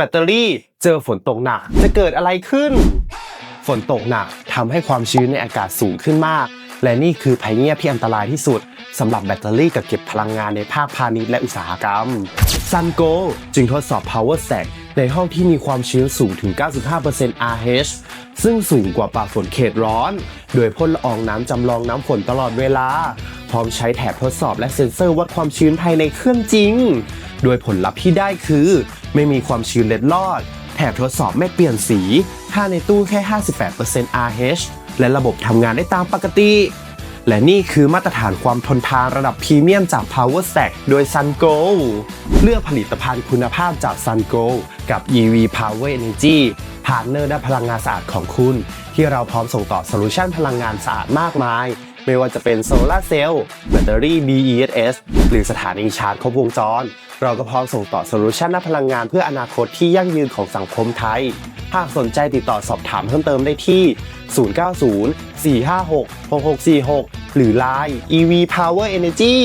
บตเตอรี่เจอฝนตกหนัก จะเกิดอะไรขึ้น ฝนตกหนักทำให้ความชื้นในอากาศสูงขึ้นมาก และนี่คือภัยเงียบที่อันตรายที่สุดสำหรับแบตเตอรี่กับเก็บพลังงานในภาคพาณิชย์และอุตสาหกรรม Sun Go จึงทดสอบ Power Stack ในห้องที่มีความชื้นสูงถึง 95% RH ซึ่งสูงกว่าป่าฝนเขตร้อน โดยพ่นละอองน้ำจำลองน้ำฝนตลอดเวลา พร้อมใช้แถบทดสอบและเซ็นเซอร์วัดความชื้นภายในเครื่องจริง โดยผลลัพธ์ที่ได้คือ ไม่มีความชื้นเล็ดลอด แถบทดสอบไม่เปลี่ยนสี ค่าในตู้แค่ 58% RH และระบบทำงานได้ตามปกติ และนี่คือมาตรฐานความทนทานระดับพรีเมียมจาก Power Stack โดย SunGo เลือกผลิตภัณฑ์คุณภาพจาก SunGo กับ EV Power Energy พาร์ทเนอร์ด้านพลังงานสะอาดของคุณ ที่เราพร้อมส่งต่อโซลูชันพลังงานสะอาดมากมาย ไม่ว่าจะเป็นโซลาร์เซลล์แบตเตอรี่ BESS หรือสถานีชาร์จครบวงจร เราก็พร้อมส่งต่อโซลูชันด้านพลังงานเพื่ออนาคตที่ยั่งยืนของสังคมไทย หากสนใจติดต่อสอบถามเพิ่มเติมได้ที่ 090 456 6646 หรือ Line EV Power Energy